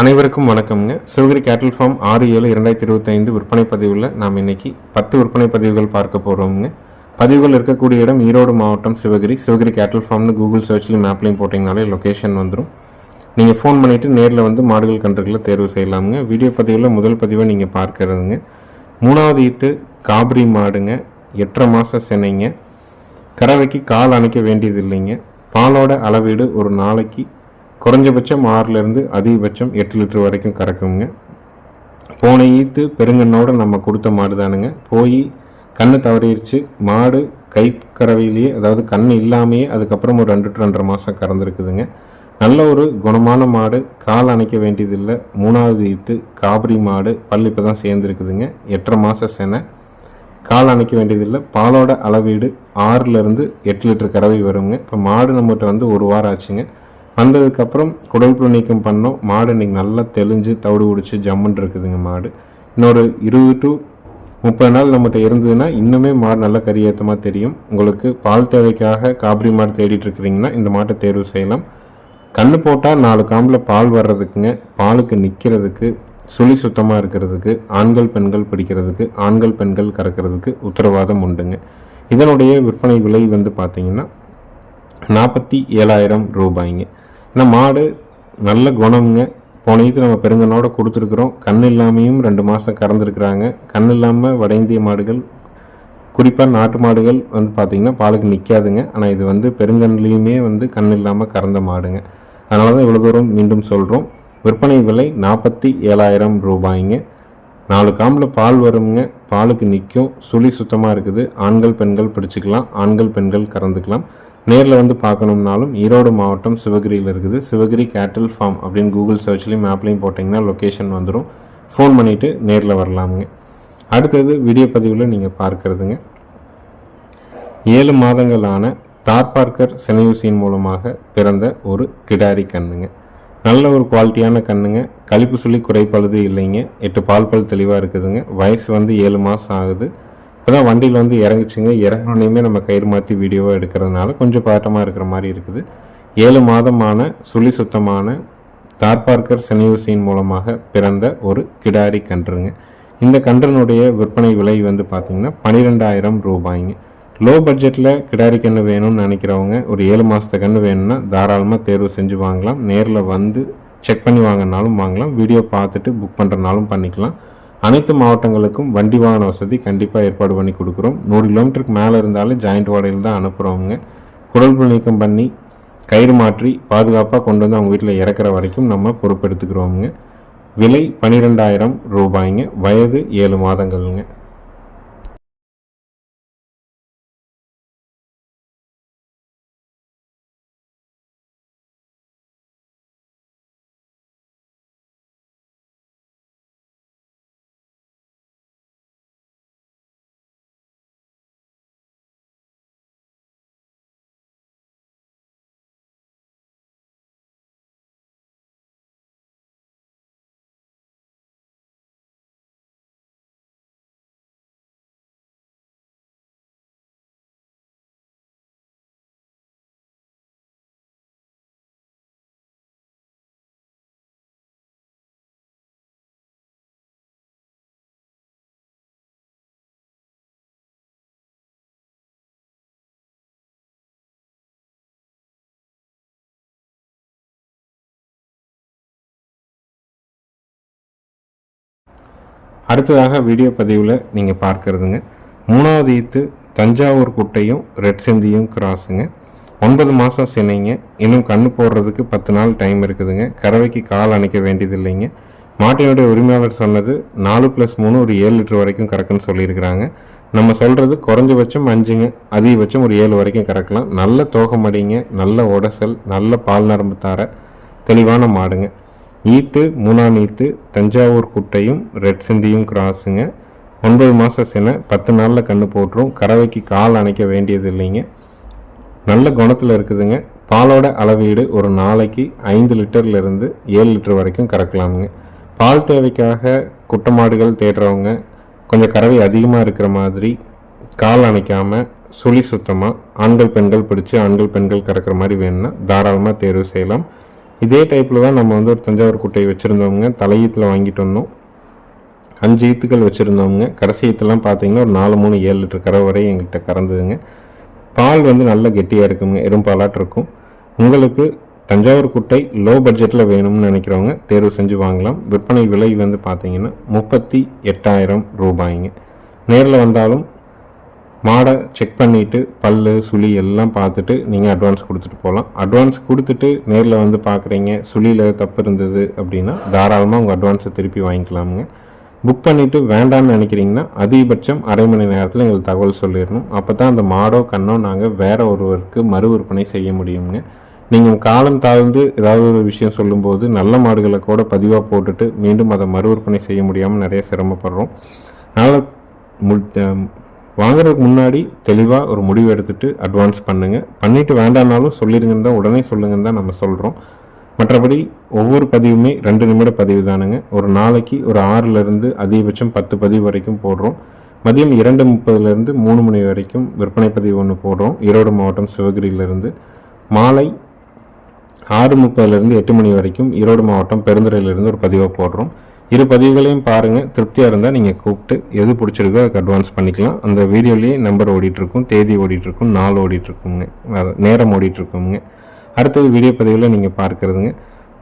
அனைவருக்கும் வணக்கம்ங்க. சிவகிரி கேட்டில் ஃபார்ம் ஆறு ஏழு இரண்டாயிரத்தி இருபத்தைந்து விற்பனை பதிவில் நாம் இன்னைக்கு பத்து விற்பனை பதிவுகள் பார்க்க போகிறோம்ங்க பதிவுகள் இருக்கக்கூடிய இடம் ஈரோடு மாவட்டம் சிவகிரி. சிவகிரி கேட்டில் ஃபார்ம்னு கூகுள் சர்ச்லேயும் மேப்லையும் போட்டிங்கனாலே லொக்கேஷன் வந்துடும் நீங்கள் ஃபோன் பண்ணிவிட்டு நேரில் வந்து மாடுகள் கன்றுகளை தேர்வு செய்யலாமுங்க. வீடியோ பதிவில் முதல் பதிவை நீங்கள் பார்க்கறதுங்க. மூணாவது ஈத்து காபிரி மாடுங்க. எட்டரை மாதம் சென்னைங்க. கறவைக்கு கால் அணைக்க வேண்டியது இல்லைங்க பாலோட அளவீடு ஒரு நாளைக்கு குறைஞ்சபட்சம் ஆறுலேருந்து அதிகபட்சம் எட்டு லிட்டர் வரைக்கும் கறக்குங்க. போன ஈத்து பெருங்கண்ணோடு நம்ம கொடுத்த மாடு தானுங்க போய் கண்ணு தவறிடுச்சு மாடு கை கறவையிலேயே அதாவது கண் இல்லாமையே அதுக்கப்புறம் ஒரு ரெண்டு டு ரெண்டரை மாதம் கறந்துருக்குதுங்க. நல்ல ஒரு குணமான மாடு. கால் அணைக்க வேண்டியதில்லை. மூணாவது ஈத்து காபரி மாடு. பல் இப்போ தான் சேர்ந்துருக்குதுங்க. எட்டரை மாதம் செனை. கால் அணைக்க வேண்டியதில்லை. பாலோட அளவீடு ஆறுலேருந்து எட்டு லிட்டர் கறவை வருங்க. இப்போ மாடு நம்மகிட்ட வந்து ஒரு வாரம் ஆச்சுங்க. வந்ததுக்கப்புறம் குடல் புழு நீக்கம் பண்ணோம். மாடு இன்னைக்கு நல்லா தெளிஞ்சு தவிடு பிடிச்சி ஜம்முன்னு இருக்குதுங்க மாடு. இன்னொரு இருபது டு முப்பது நாள் நம்மகிட்ட இருந்ததுன்னா இன்னுமே மாடு நல்ல கரியேற்றமாக தெரியும். உங்களுக்கு பால் தேவைக்காக காபிரி மாடு தேடிட்டு இருக்கிறீங்கன்னா இந்த மாட்டை தேர்வு செய்யலாம். கண்ணு போட்டால் நாலு காம்பில் பால் வர்றதுக்குங்க. பாலுக்கு நிற்கிறதுக்கு சுழி சுத்தமாக இருக்கிறதுக்கு ஆண்கள் பெண்கள் பிடிக்கிறதுக்கு ஆண்கள் பெண்கள் கறக்கிறதுக்கு உத்தரவாதம் உண்டுங்க. இதனுடைய விற்பனை விலை வந்து பார்த்தீங்கன்னா நாற்பத்தி ஏழாயிரம் ரூபாய்ங்க. இந்த மாடு நல்ல குணம்ங்க. போனையத்து நம்ம பெருங்கனோட கொடுத்துருக்குறோம். கண் இல்லாமையும் ரெண்டு மாதம் கறந்துருக்குறாங்க. கண் இல்லாமல் வட இந்திய மாடுகள் குறிப்பாக நாட்டு மாடுகள் வந்து பார்த்திங்கன்னா பாலுக்கு நிற்காதுங்க ஆனால் இது வந்து பெருங்கண்லேயுமே வந்து கண் இல்லாமல் கறந்த மாடுங்க. அதனால தான் இவ்வளோ தூரம் மீண்டும் சொல்கிறோம் விற்பனை விலை நாற்பத்தி ஏழாயிரம் ரூபாய்ங்க. நாலு காம்பில் பால் வருங்க. பாலுக்கு நிற்கும் சுழி சுத்தமாக இருக்குது. ஆண்கள் பெண்கள் பிடிச்சிக்கலாம். ஆண்கள் பெண்கள் கறந்துக்கலாம். நேரில் வந்து பார்க்கணும்னாலும் ஈரோடு மாவட்டம் சிவகிரியில் இருக்குது. சிவகிரி கேட்டில் ஃபார்ம் அப்படின்னு கூகுள் சர்ச்லேயும் மேப்லேயும் போட்டிங்கன்னா லொக்கேஷன் வந்துடும் ஃபோன் பண்ணிவிட்டு நேரில் வரலாமுங்க. அடுத்தது வீடியோ பதிவில் நீங்கள் பார்க்கறதுங்க. ஏழு மாதங்களான தார்பார்க்கர் செனையூசியின் மூலமாக பிறந்த ஒரு கிடாரி கண்ணுங்க. நல்ல ஒரு குவாலிட்டியான கண்ணுங்க. கழிப்பு சொல்லி குறைப்பழுது இல்லைங்க. எட்டு பால் பல் தெளிவாக இருக்குதுங்க. வயசு வந்து ஏழு மாதம் ஆகுது. இப்போ வண்டியில் வந்து இறங்குச்சுங்க. இறங்கினோடனையுமே நம்ம கயிறு மாற்றி வீடியோவாக எடுக்கிறதுனால கொஞ்சம் பதட்டமாக இருக்கிற மாதிரி இருக்குது. ஏழு மாதமான சுழி சுத்தமான தார்பார்க்கர் செனியூசியின் மூலமாக பிறந்த ஒரு கிடாரி கன்றுங்க. இந்த கன்றனுடைய விற்பனை விலை வந்து பார்த்தீங்கன்னா பன்னிரெண்டாயிரம் ரூபாய்ங்க. லோ பட்ஜெட்டில் கிடாரி கன்று வேணும்னு நினைக்கிறவங்க ஒரு ஏழு மாதத்து கன்று வேணும்னா தாராளமாக தேர்வு செஞ்சு வாங்கலாம். நேரில் வந்து செக் பண்ணி வாங்கினாலும் வாங்கலாம். வீடியோ பார்த்துட்டு புக் பண்ணுறனாலும் பண்ணிக்கலாம். அனைத்து மாவட்டங்களுக்கும் வண்டி வாகன வசதி கண்டிப்பாக ஏற்பாடு பண்ணி கொடுக்குறோம். நூறு கிலோமீட்டருக்கு மேலே இருந்தாலும் ஜாயிண்ட் வாடகையில் தான் அனுப்புகிறவங்க குடல் நீக்கம் பண்ணி கயிறு மாற்றி பாதுகாப்பாக கொண்டு வந்து அவங்க வீட்டில் இறக்குற வரைக்கும் நம்ம பொறுப்பெடுத்துக்கிறோமுங்க. விலை பன்னிரெண்டாயிரம் ரூபாய்ங்க. வயது ஏழு மாதங்கள்ங்க. அடுத்ததாக வீடியோ பதிவில் நீங்கள் பார்க்கறதுங்க. மூணாவது ஈத்து தஞ்சாவூர் குட்டையும் ரெட் செந்தியும் கிராஸுங்க ஒன்பது மாதம் சினைங்க. இன்னும் கண்ணு போடுறதுக்கு பத்து நாள் டைம் இருக்குதுங்க. கறவைக்கு கால் அணைக்க வேண்டியது இல்லைங்க மாட்டினுடைய உரிமையாளர் சொன்னது நாலு ப்ளஸ் மூணு ஒரு ஏழு லிட்டர் வரைக்கும் கறக்குன்னு சொல்லியிருக்கிறாங்க. நம்ம சொல்கிறது குறைஞ்சபட்சம் அஞ்சுங்க. அதிகபட்சம் ஒரு ஏழு வரைக்கும் கறக்கலாம். நல்ல தோகமடிங்க நல்ல உடசல் நல்ல பால் நரம்பு தார. தெளிவான மாடுங்க. ஈத்து மூணாம் ஈத்து தஞ்சாவூர் குட்டையும் ரெட் சிந்தியும் கிராஸுங்க. ஒன்பது மாத சினை பத்து நாளில் கண்ணு போட்டுரும் கறவைக்கு கால் அணைக்க வேண்டியது இல்லைங்க. நல்ல குணத்தில் இருக்குதுங்க. பாலோட அளவீடு ஒரு நாளைக்கு ஐந்து லிட்டர்லேருந்து ஏழு லிட்டர் வரைக்கும் கறக்கலாமுங்க. பால் தேவைக்காக குட்டை மாடுகள் தேடுறவங்க கொஞ்சம் கறவை அதிகமாக இருக்கிற மாதிரி கால் அணைக்காமல் சுழி சுத்தமாக ஆண்கள் பெண்கள் பிடிச்சி ஆண்கள் பெண்கள் கறக்கிற மாதிரி வேணும்னா தாராளமாக தேர்வு செய்யலாம். இதே டைப்பில் தான் நம்ம வந்து ஒரு தஞ்சாவூர் குட்டையை வச்சுருந்தவங்க தலையீத்தில் வாங்கிட்டு வந்தோம். அஞ்சு ஈத்துக்கள் வச்சுருந்தவங்க. கடைசி ஈத்துலாம் பார்த்தீங்கன்னா ஒரு நாலு மூணு ஏழு லிட்டர் கரை வரை எங்கிட்ட கறந்ததுங்க. பால் வந்து நல்ல கெட்டியாக இருக்குங்க. எறும்பாலாட்டு இருக்கும். உங்களுக்கு தஞ்சாவூர் குட்டை லோ பட்ஜெட்டில் வேணும்னு நினைக்கிறவங்க தேர்வு செஞ்சு வாங்கலாம். விற்பனை விலை வந்து பார்த்தீங்கன்னா முப்பத்தி எட்டாயிரம் ரூபாய்ங்க. நேரில் வந்தாலும் மாடை செக் பண்ணிவிட்டு பல்லு சுழி எல்லாம் பார்த்துட்டு நீங்கள் அட்வான்ஸ் கொடுத்துட்டு போகலாம் அட்வான்ஸ் கொடுத்துட்டு நேரில் வந்து பார்க்குறீங்க சுழியில் தப்பு இருந்தது அப்படின்னா தாராளமாக உங்கள் அட்வான்ஸை திருப்பி வாங்கிக்கலாமுங்க. புக் பண்ணிவிட்டு வேண்டாம்னு நினைக்கிறீங்கன்னா அதிகபட்சம் அரை மணி நேரத்தில் எங்களுக்கு தகவல் சொல்லிடணும். அப்போ தான் அந்த மாடோ கண்ணோ நாங்கள் வேறு ஒருவருக்கு மறு விற்பனை செய்ய முடியுங்க. நீங்கள் காலம் தாழ்ந்து ஏதாவது ஒரு விஷயம் சொல்லும்போது நல்ல மாடுகளை கூட பதிவாக போட்டுட்டு மீண்டும் அதை மறு விற்பனை செய்ய முடியாமல் நிறைய சிரமப்படுறோம். அதனால் மு வாங்குறதுக்கு முன்னாடி தெளிவாக ஒரு முடிவு எடுத்துட்டு அட்வான்ஸ் பண்ணுங்கள் பண்ணிவிட்டு வேண்டாம்னாலும் சொல்லிடுங்கன்னு தான் உடனே சொல்லுங்கன்னு தான் நம்ம சொல்கிறோம் மற்றபடி ஒவ்வொரு பதிவுமே ரெண்டு நிமிட பதிவு தானுங்க. ஒரு நாளைக்கு ஒரு ஆறுலேருந்து அதிகபட்சம் பத்து பதிவு வரைக்கும் போடுறோம். மதியம் இரண்டு முப்பதுலேருந்து மூணு மணி வரைக்கும் விற்பனை பதிவு ஒன்று போடுறோம். ஈரோடு மாவட்டம் சிவகிரியிலேருந்து. மாலை ஆறு முப்பதுலேருந்து எட்டு மணி வரைக்கும் ஈரோடு மாவட்டம் பெருந்துறையிலேருந்து ஒரு பதிவாக போடுறோம். இரு பதிவுகளையும் பாருங்கள் திருப்தியாக இருந்தால் நீங்கள் கூப்பிட்டு எது பிடிச்சிருக்கோ அதுக்கு அட்வான்ஸ் பண்ணிக்கலாம். அந்த வீடியோலேயே நம்பர் ஓடிட்டுருக்கும் தேதி ஓடிட்டுருக்கும் நாள் ஓடிட்டுருக்குங்க. நேரம் ஓடிட்டுருக்குங்க. அடுத்தது வீடியோ பதிவில் நீங்கள் பார்க்குறதுங்க.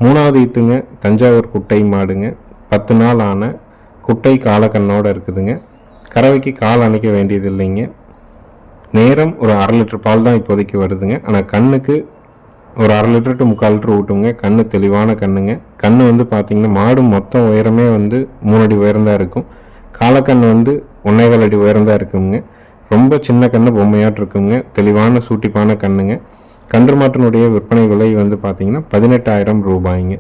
மூணாவது ஈத்துங்க தஞ்சாவூர் குட்டை மாடுங்க. பத்து நாள் ஆன குட்டை காலக்கண்ணோடு இருக்குதுங்க. கறவைக்கு கால் அணைக்க வேண்டியது இல்லைங்க நேரம் ஒரு அரை லிட்டர் பால் தான் இப்போதைக்கு வருதுங்க. ஆனால் கண்ணுக்கு ஒரு அரை லிட்டர் டு முக்கால் லிட்டர் ஊட்டுங்க. கண்ணு தெளிவான கண்ணுங்க. கண்ணு வந்து பார்த்தீங்கன்னா மாடு மொத்தம் உயரமே வந்து மூணு அடி உயரம் இருக்கும். காலக்கண் வந்து ஒன்னேகால் அடி உயரம்தான் இருக்குங்க. ரொம்ப சின்ன கண்ணு பொம்மையாட்டு இருக்குங்க. தெளிவான சூட்டிப்பான கண்ணுங்க. கன்று மாட்டினுடைய விற்பனை விலை வந்து பார்த்தீங்கன்னா பதினெட்டாயிரம் ரூபாய்ங்க.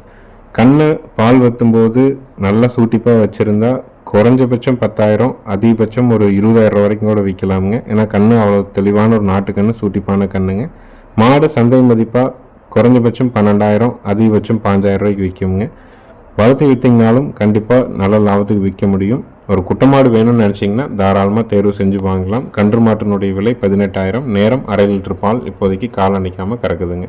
கண்ணு பால் வத்தும்போது நல்லா சூட்டிப்பாக வச்சுருந்தா குறைஞ்சபட்சம் பத்தாயிரம் அதிகபட்சம் ஒரு இருபதாயிரம் வரைக்கும் கூட விற்கலாமுங்க ஏன்னா கண்ணு அவ்வளோ தெளிவான ஒரு நாட்டு கண்ணு சூட்டிப்பான கண்ணுங்க. மாடு சந்தை மதிப்பாக குறைஞ்சபட்சம் பன்னெண்டாயிரம் அதிகபட்சம் பாஞ்சாயிரம் ரூபாய்க்கு விற்குங்க. வளர்த்து விற்றீங்கனாலும் கண்டிப்பாக நல்ல லாபத்துக்கு விற்க முடியும். ஒரு குட்டமாடு வேணும்னு நினச்சிங்கன்னா தாராளமாக தேர்வு செஞ்சு வாங்கலாம். கன்று மாட்டினுடைய விலை பதினெட்டாயிரம் நேரம் அரை லிட்டர் பால் இப்போதைக்கு கால் அணைக்காமல் கறக்குதுங்க.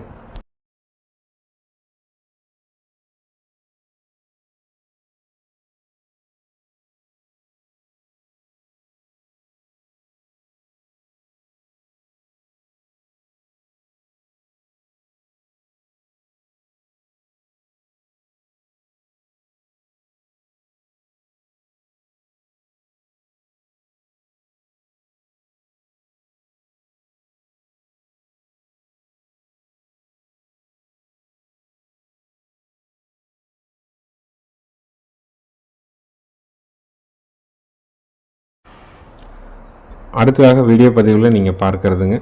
அடுத்ததாக வீடியோ பதிவில் நீங்கள் பார்க்குறதுங்க.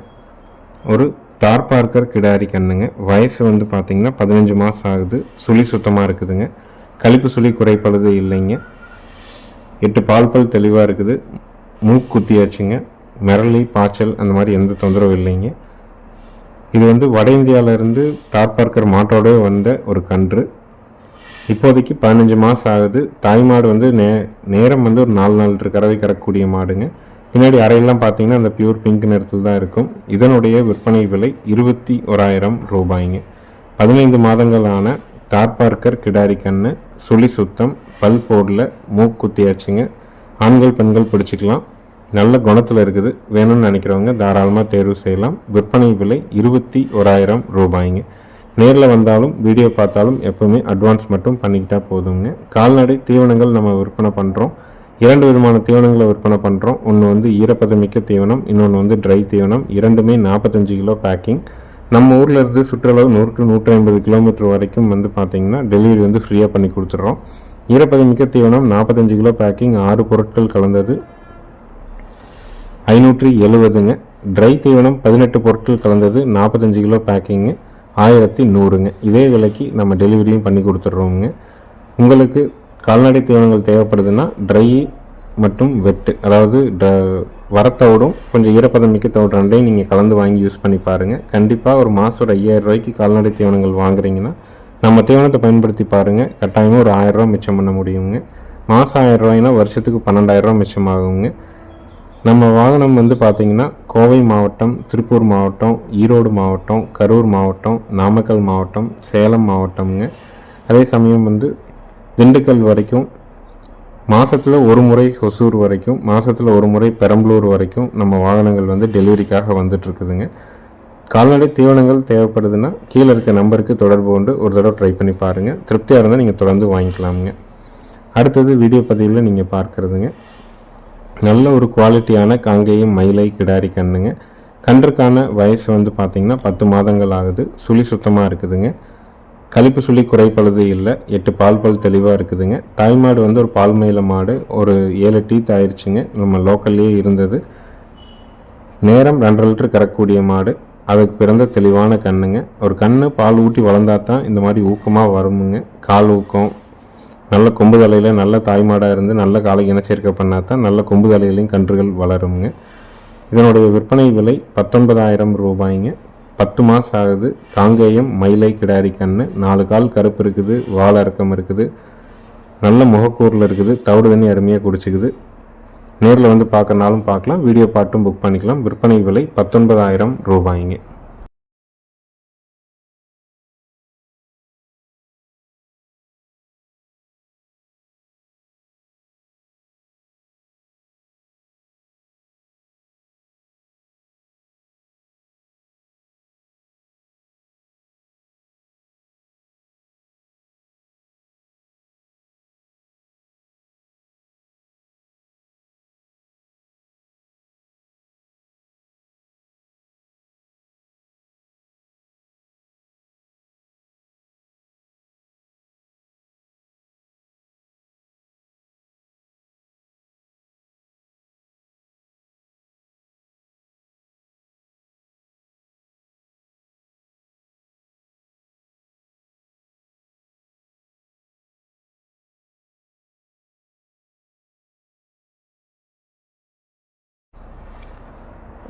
ஒரு தார் பார்க்கர் கிடாரி கண்ணுங்க. வயசு வந்து பார்த்தீங்கன்னா பதினஞ்சு மாதம் ஆகுது. சுழி சுத்தமாக இருக்குதுங்க. கழிப்பு சுழி குறைப்படுது இல்லைங்க. எட்டு பால் பல் தெளிவாக இருக்குது. மூக்கு குத்தியாச்சுங்க. மிரளி பாய்ச்சல் அந்த மாதிரி எந்த தொந்தரவும் இல்லைங்க. இது வந்து வட இந்தியாவிலேருந்து தார் பார்க்கர் மாட்டோட வந்த ஒரு கன்று. இப்போதைக்கு பதினஞ்சு மாதம் ஆகுது. தாய் மாடு வந்து நே நேரம் வந்து ஒரு நாலு நாள் கறவை கறக்கக்கூடிய மாடுங்க. பின்னாடி அறையெல்லாம் பார்த்தீங்கன்னா அந்த பியூர் பிங்க் நிறத்தில் தான் இருக்கும். இதனுடைய விற்பனை விலை இருபத்தி ஓராயிரம் ரூபாய்ங்க. பதினைந்து மாதங்களான தார்பார்க்கர் கிடாரி கண்ணு சுழி சுத்தம் பல் போடல மூக்குத்தியாச்சுங்க ஆண்கள் பெண்கள் பிடிச்சிக்கலாம். நல்ல குணத்தில் இருக்குது. வேணும்னு நினைக்கிறவங்க தாராளமாக தேர்வு செய்யலாம். விற்பனை விலை இருபத்தி ஓராயிரம் ரூபாய்ங்க. நேரில் வந்தாலும் வீடியோ பார்த்தாலும் எப்போவுமே அட்வான்ஸ் மட்டும் பண்ணிக்கிட்டா போதுங்க கால்நடை தீவனங்கள் நம்ம விற்பனை பண்ணுறோம் இரண்டு விதமான தீவனங்களை விற்பனை பண்ணுறோம் ஒன்று வந்து ஈரப்பதமிக்க தீவனம் இன்னொன்று வந்து ட்ரை தீவனம். இரண்டுமே நாற்பத்தஞ்சு கிலோ பேக்கிங் நம்ம ஊரில் இருந்து சுற்றளவு நூறு நூற்றி ஐம்பது கிலோமீட்டர் வரைக்கும் வந்து பார்த்திங்கன்னா டெலிவரி வந்து ஃப்ரீயாக பண்ணி கொடுத்துட்றோம். ஈரப்பதமிக்க தீவனம் நாற்பத்தஞ்சு கிலோ பேக்கிங் ஆறு பொருட்கள் கலந்தது. ஐநூற்றி எழுபதுங்க. ட்ரை தீவனம் பதினெட்டு பொருட்கள் கலந்தது நாற்பத்தஞ்சு கிலோ பேக்கிங்கு ஆயிரத்தி நூறுங்க. இதே விலைக்கு நம்ம டெலிவரியும் பண்ணி கொடுத்துட்றோங்க உங்களுக்கு கால்நடை தீவனங்கள் தேவைப்படுதுன்னா ட்ரை மற்றும் வெட்டு அதாவது ட வரத்தோடும் கொஞ்சம் ஈரப்பதம் மிக்க தவிடு ரெண்டையும் நீங்கள் கலந்து வாங்கி யூஸ் பண்ணி பாருங்கள் கண்டிப்பாக ஒரு மாதம் ஒரு ஐயாயிரம் ரூபாய்க்கு கால்நடை தீவனங்கள் வாங்குறீங்கன்னா நம்ம தீவனத்தை பயன்படுத்தி பாருங்கள் கட்டாயமாக ஒரு ஆயிரரூவா மிச்சம் பண்ண முடியுங்க. மாதம் ஆயிரம் ரூபாய்னா வருஷத்துக்கு பன்னெண்டாயிரரூவா மிச்சமாகுங்க நம்ம வாகனம் வந்து பார்த்திங்கன்னா கோவை மாவட்டம் திருப்பூர் மாவட்டம் ஈரோடு மாவட்டம் கரூர் மாவட்டம் நாமக்கல் மாவட்டம் சேலம் மாவட்டம்ங்க. அதே சமயம் வந்து திண்டுக்கல் வரைக்கும் மாதத்தில் ஒரு முறை ஹொசூர் வரைக்கும் மாதத்தில் ஒரு முறை பெரம்பலூர் வரைக்கும் நம்ம வாகனங்கள் வந்து டெலிவரிக்காக வந்துட்டுருக்குதுங்க கால்நடை தீவனங்கள் தேவைப்படுதுன்னா கீழே இருக்க நம்பருக்கு தொடர்பு கொண்டு ஒரு தடவை ட்ரை பண்ணி பாருங்கள் திருப்தியாக இருந்தால் நீங்கள் தொடர்ந்து வாங்கிக்கலாமுங்க. அடுத்தது வீடியோ பதிவில் நீங்கள் பார்க்குறதுங்க. நல்ல ஒரு குவாலிட்டியான காங்கேயம் மயிலை கிடாரி கண்ணுங்க கன்றுக்கான வயசு வந்து பார்த்திங்கன்னா பத்து மாதங்கள் ஆகுது. சுழி சுத்தமாக இருக்குதுங்க. கழிப்பு சுழி குறைப்பழுது இல்லை. எட்டு பால் பல் தெளிவாக இருக்குதுங்க. தாய்மாடு வந்து ஒரு பால் மயில மாடு. ஒரு ஏழு டீத் ஆயிடுச்சுங்க நம்ம லோக்கல்லே இருந்தது. நேரம் ரெண்டரை லிட்டர் கறக்கக்கூடிய மாடு. அதுக்கு பிறந்த தெளிவான கண்ணுங்க. ஒரு கண்ணு பால் ஊட்டி வளர்ந்தா தான் இந்த மாதிரி ஊக்கமாக வருமுங்க. கால் ஊக்கம். நல்ல கொம்பு தலையில் நல்ல தாய்மாடாக இருந்து நல்ல காலை இனச்சேர்க்கை பண்ணால் தான் நல்ல கொம்பு தலையிலையும் கன்றுகள் வளருங்க இதனுடைய விற்பனை விலை பத்தொன்பதாயிரம் ரூபாய்ங்க. பத்து மாதம் ஆகுது. காங்கேயம் மயிலை கிடாரி கண்ணு. நாலு கால் கருப்பு இருக்குது வாழை இறக்கம் இருக்குது. நல்ல முகக்கூரில் இருக்குது. தவிடு தண்ணி அருமையாக குடிச்சிக்குது. நேரில் வந்து பார்க்கறனாலும் பார்க்கலாம். வீடியோ பாட்டும் புக் பண்ணிக்கலாம். விற்பனை விலை பத்தொன்பதாயிரம் ரூபாய்ங்க.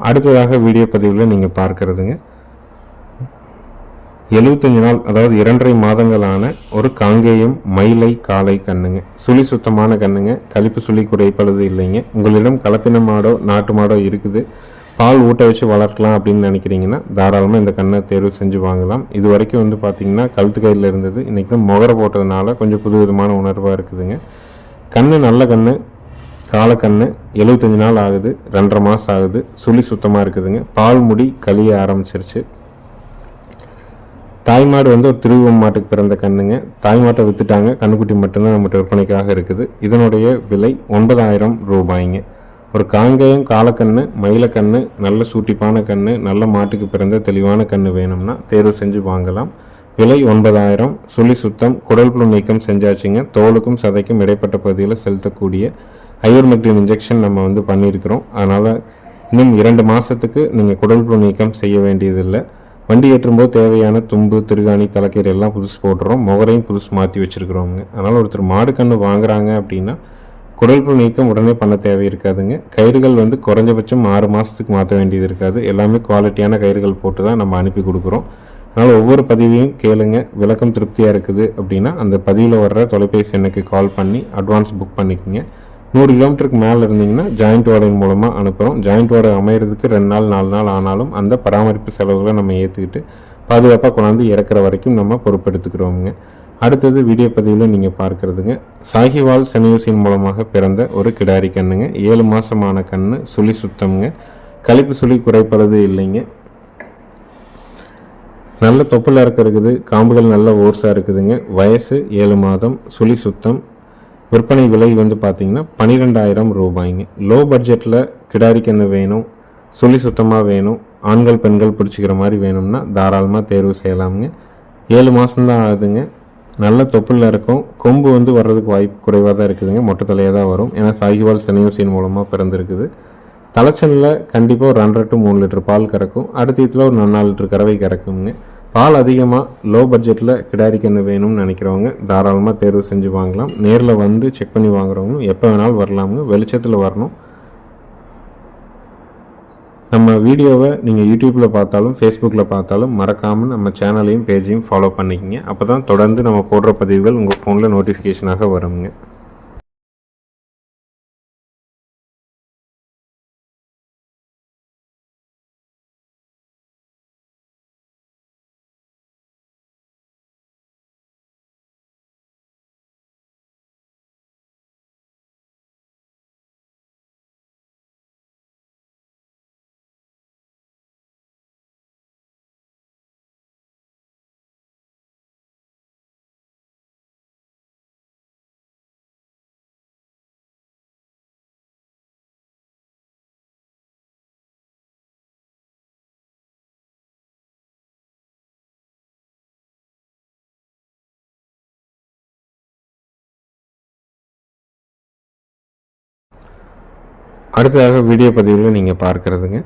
அடுத்ததாக வீடியோ பதிவில் நீங்கள் பார்க்கறதுங்க. எழுபத்தஞ்சு நாள் அதாவது இரண்டரை மாதங்களான ஒரு காங்கேயம் மயிலை காலை கண்ணுங்க. சுழி சுத்தமான கண்ணுங்க. கழிப்பு சுழி குறைப்பது இல்லைங்க. உங்களிடம் கலப்பின மாடோ நாட்டு மாடோ இருக்குது. பால் ஊட்ட வச்சு வளர்க்கலாம் அப்படின்னு நினைக்கிறீங்கன்னா தாராளமாக இந்த கண்ணை தேர்வு செஞ்சு வாங்கலாம். இது வரைக்கும் வந்து பார்த்தீங்கன்னா கழுத்து கையில் இருந்தது. இன்றைக்கி தான் முகர போட்டதுனால கொஞ்சம் புது விதமான உணர்வாக இருக்குதுங்க. கண்ணு நல்ல கண்ணு. காலக்கண்ணு எழுபத்தஞ்சி நாள் ஆகுது ரெண்டரை மாதம் ஆகுது சுழி சுத்தமாக இருக்குதுங்க. பால் முடி கழிய ஆரம்பிச்சிருச்சு. தாய்மாடு வந்து ஒரு திருவம் மாட்டுக்கு பிறந்த கண்ணுங்க. தாய்மாட்டை வித்துட்டாங்க கண்ணுக்குட்டி மட்டும்தான் நம்மகிட்ட விற்பனைக்காக இருக்குது. இதனுடைய விலை ஒன்பதாயிரம் ரூபாய்ங்க. ஒரு காங்கேயம் காலக்கண்ணு மயிலக்கண்ணு நல்ல சூட்டிப்பான கண்ணு நல்ல மாட்டுக்கு பிறந்த தெளிவான கண்ணு வேணும்னா தேர்வு செஞ்சு வாங்கலாம். விலை ஒன்பதாயிரம் சுழி சுத்தம் குடல் புழு நீக்கம் செஞ்சாச்சுங்க. தோலுக்கும் சதைக்கும் இடைப்பட்ட பகுதியில் செலுத்தக்கூடிய ஐவர்மெக்டின் இன்ஜெக்ஷன் நம்ம வந்து பண்ணியிருக்கிறோம். அதனால் இன்னும் இரண்டு மாதத்துக்கு நீங்கள் குடல் புழு நீக்கம் செய்ய வேண்டியதில்லை. வண்டி ஏற்றும்போது தேவையான தும்பு திருகாணி தலைக்கீரை எல்லாம் புதுசு போட்டுறோம். முகரையும் புதுசு மாற்றி வச்சுருக்குறோங்க அதனால் ஒருத்தர் மாடு கன்று வாங்குறாங்க அப்படின்னா குடல் புழு நீக்கம் உடனே பண்ண தேவை இருக்காதுங்க. கயிறுகள் வந்து குறைஞ்சபட்சம் ஆறு மாதத்துக்கு மாற்ற வேண்டியது இருக்காது. எல்லாமே குவாலிட்டியான கயிறுகள் போட்டு தான் நம்ம அனுப்பி கொடுக்குறோம். அதனால் ஒவ்வொரு பதிவையும் கேளுங்க. விளக்கம் திருப்தியாக இருக்குது அப்படின்னா அந்த பதிவில் வர்ற தொலைபேசி எண்ணுக்கு கால் பண்ணி அட்வான்ஸ் புக் பண்ணிக்கோங்க. நூறு கிலோமீட்டருக்கு மேலே இருந்தீங்கன்னா ஜாயிண்ட் வாடகை மூலமாக அனுப்புகிறோம் ஜாயிண்ட் வாடகை அமையிறதுக்கு ரெண்டு நாள் நாலு நாள் ஆனாலும் அந்த பராமரிப்பு செலவுகளை நம்ம ஏற்றுக்கிட்டு பாதுகாப்பாக கொண்டாந்து இறக்குற வரைக்கும் நம்ம பொறுப்பெடுத்துக்கிறோமுங்க. அடுத்தது வீடியோ பதிவில் நீங்கள் பார்க்குறதுங்க. சாகிவால் சனியூசின் மூலமாக பிறந்த ஒரு கிடாரி கண்ணுங்க. ஏழு மாதமான கண்ணு சுழி சுத்தம்ங்க. கழிப்பு சுழி குறைப்பறது இல்லைங்க. நல்ல தொப்புல இறக்க இருக்குது காம்புகள் நல்ல ஓர்ஸாக இருக்குதுங்க. வயசு ஏழு மாதம் சுழி சுத்தம் விற்பனை விலை வந்து பார்த்தீங்கன்னா பன்னிரெண்டாயிரம் ரூபாய்ங்க. லோ பட்ஜெட்டில் கிடாரி வேணும் சுழி சுத்தமாக வேணும் ஆண்கள் பெண்கள் பிடிச்சிக்கிற மாதிரி வேணும்னா தாராளமாக தேர்வு செய்யலாமுங்க. ஏழு மாதம்தான் ஆகுதுங்க. நல்ல தொப்புளில் இருக்கும். கொம்பு வந்து வர்றதுக்கு வாய்ப்பு குறைவாக தான் இருக்குதுங்க. மொட்டை தலையாக தான் வரும். ஏன்னா சாகிவால் செனியூசின் மூலமாக பிறந்திருக்குது. தலைச்சனில் கண்டிப்பாக ஒரு ரெண்டரை டு மூணு லிட்டர் பால் கறக்கும். அடுத்த இதில் ஒரு நாலு லிட்டர் கறவை கறக்குங்க. பால் அதிகமாக லோ பட்ஜெட்டில் கிடாரி கன்று வேணும்னு நினைக்கிறவங்க தாராளமாக தேர்வு செஞ்சு வாங்கலாம். நேரில் வந்து செக் பண்ணி வாங்குறவங்க எப்போ வேணாலும் வரலாமுங்க வெளிச்சத்தில் வரணும். நம்ம வீடியோவை நீங்கள் யூடியூப்பில் பார்த்தாலும் ஃபேஸ்புக்கில் பார்த்தாலும் மறக்காமல் நம்ம சேனலையும் பேஜையும் ஃபாலோ பண்ணிக்கிங்க. அப்போ தான் தொடர்ந்து நம்ம போடுற பதிவுகள் உங்கள் ஃபோனில் நோட்டிஃபிகேஷனாக வருங்க. அடுத்ததாக வீடியோ பதிவில் நீங்கள் பார்க்குறதுங்க.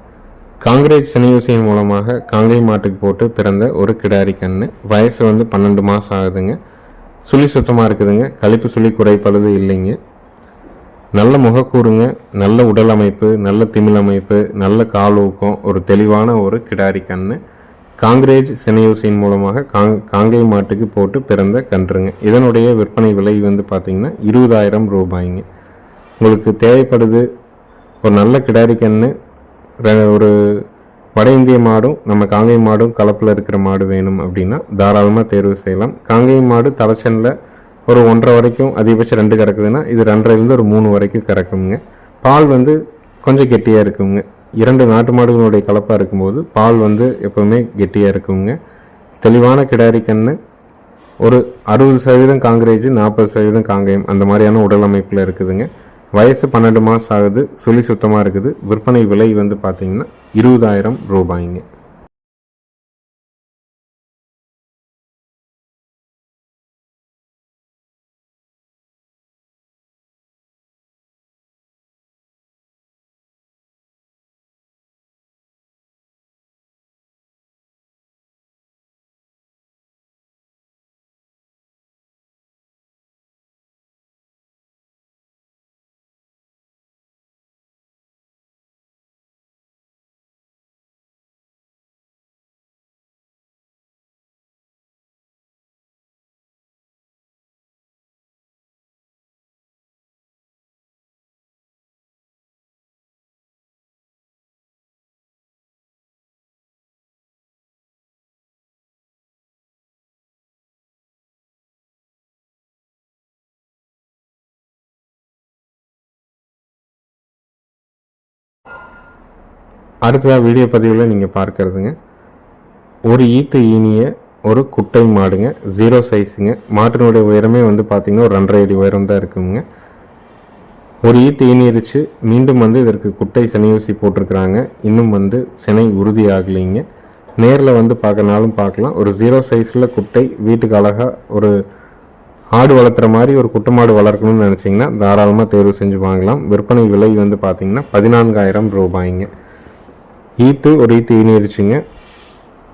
காங்கிரேஜ் சனியூசியின் மூலமாக காங்கை மாட்டுக்கு போட்டு பிறந்த ஒரு கிடாரி கன்று வயசு வந்து பன்னெண்டு மாதம் ஆகுதுங்க. சுழி சுத்தமாக இருக்குதுங்க. கழிப்பு சுழி குறைப்பழுது இல்லைங்க. நல்ல முகக்கூறுங்க. நல்ல உடல் அமைப்பு நல்ல திமிழ் அமைப்பு நல்ல கால் ஊக்கம் ஒரு தெளிவான ஒரு கிடாரி கன்று காங்கிரேஜ் சினையூசியின் மூலமாக காங் காங்கை மாட்டுக்கு போட்டு பிறந்த கன்றுங்க. இதனுடைய விற்பனை விலை வந்து பார்த்திங்கன்னா இருபதாயிரம் ரூபாய்ங்க. உங்களுக்கு தேவைப்படுது ஒரு நல்ல கிடாரி கன்று ஒரு வட இந்திய மாடும் நம்ம காங்கை மாடும் கலப்பில் இருக்கிற மாடு வேணும் அப்படின்னா தாராளமாக தேர்வு செய்யலாம். காங்கை மாடு தலைச்சனில் ஒரு ஒன்றரை வரைக்கும் அதிகபட்சம் ரெண்டு கறக்குதுன்னா இது ரெண்டரைலேருந்து ஒரு மூணு வரைக்கும் கறக்குங்க பால் வந்து கொஞ்சம் கெட்டியாக இருக்குங்க. இரண்டு நாட்டு மாடுகளுடைய கலப்பாக இருக்கும்போது பால் வந்து எப்போவுமே கெட்டியாக இருக்குங்க. தெளிவான கிடாரி கன்று ஒரு அறுபது சதவீதம் காங்கிரேஜ் நாற்பது சதவீதம் காங்கேயம் அந்த மாதிரியான உடல் அமைப்பில் இருக்குதுங்க. வயசு பன்னெண்டு மாதம் ஆகுது சுழி சுத்தமாக இருக்குது. விற்பனை விலை வந்து பார்த்திங்கன்னா இருபதாயிரம் ரூபாய்ங்க. அடுத்ததாக வீடியோ பதிவில் நீங்கள் பார்க்கறதுங்க. ஒரு ஈத்து ஈனிய ஒரு குட்டை மாடுங்க ஜீரோ சைஸுங்க மாட்டினுடைய உயரமே வந்து பார்த்திங்கன்னா ஒரு ரெண்டரை அடி உயரம் தான் இருக்குங்க. ஒரு ஈத்து ஈனிருச்சு மீண்டும் வந்து இதற்கு குட்டை சினையூசி போட்டிருக்கிறாங்க. இன்னும் வந்து சினை உறுதி ஆகலைங்க. நேரில் வந்து பார்க்கனாலும் பார்க்கலாம். ஒரு ஜீரோ சைஸில் குட்டை வீட்டுக்கு அழகாக ஒரு ஆடு வளர்த்துற மாதிரி ஒரு குட்டை மாடு வளர்க்கணும்னு நினச்சிங்கன்னா தாராளமாக தேர்வு செஞ்சு வாங்கலாம். விற்பனை விலை வந்து பார்த்திங்கன்னா பதினான்காயிரம் ரூபாய்ங்க. ஈத்து ஒரு ஈத்து ஈனிடுச்சுங்க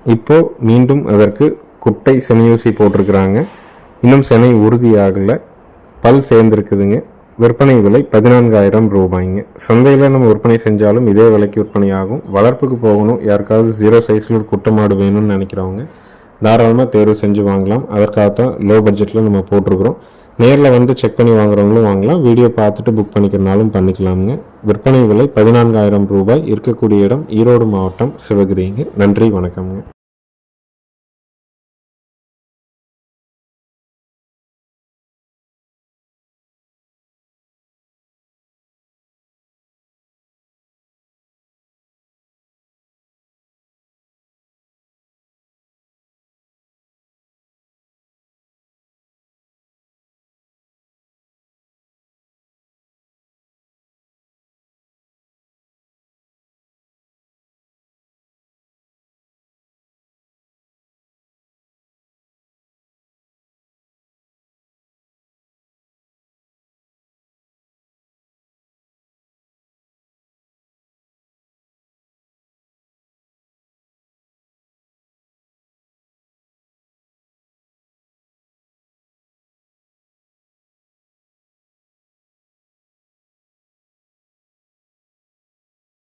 இப்போது மீண்டும் அதற்கு குட்டை செனையூசி போட்டிருக்கிறாங்க. இன்னும் செனை உறுதியாகலை. பல் சேர்ந்துருக்குதுங்க. விற்பனை விலை பதினான்காயிரம் ரூபாய்ங்க. சந்தையில் நம்ம விற்பனை செஞ்சாலும் இதே விலைக்கு விற்பனை ஆகும். வளர்ப்புக்கு போகணும். யாருக்காவது ஜீரோ சைஸில் ஒரு குட்டை மாடு வேணும்னு நினைக்கிறவங்க தாராளமாக தேர்வு செஞ்சு வாங்கலாம். அதற்காகத்தான் லோ பட்ஜெட்டில் நம்ம போட்டிருக்கிறோம். நேரில் வந்து செக் பண்ணி வாங்குறவங்களும் வாங்கலாம். வீடியோ பார்த்துட்டு புக் பண்ணிக்கிறனாலும் பண்ணிக்கலாமுங்க. விற்பனை விலை பதினான்காயிரம் ரூபாய். இருக்கக்கூடிய இடம் ஈரோடு மாவட்டம் சிவகிரிங்க. நன்றி வணக்கம்ங்க.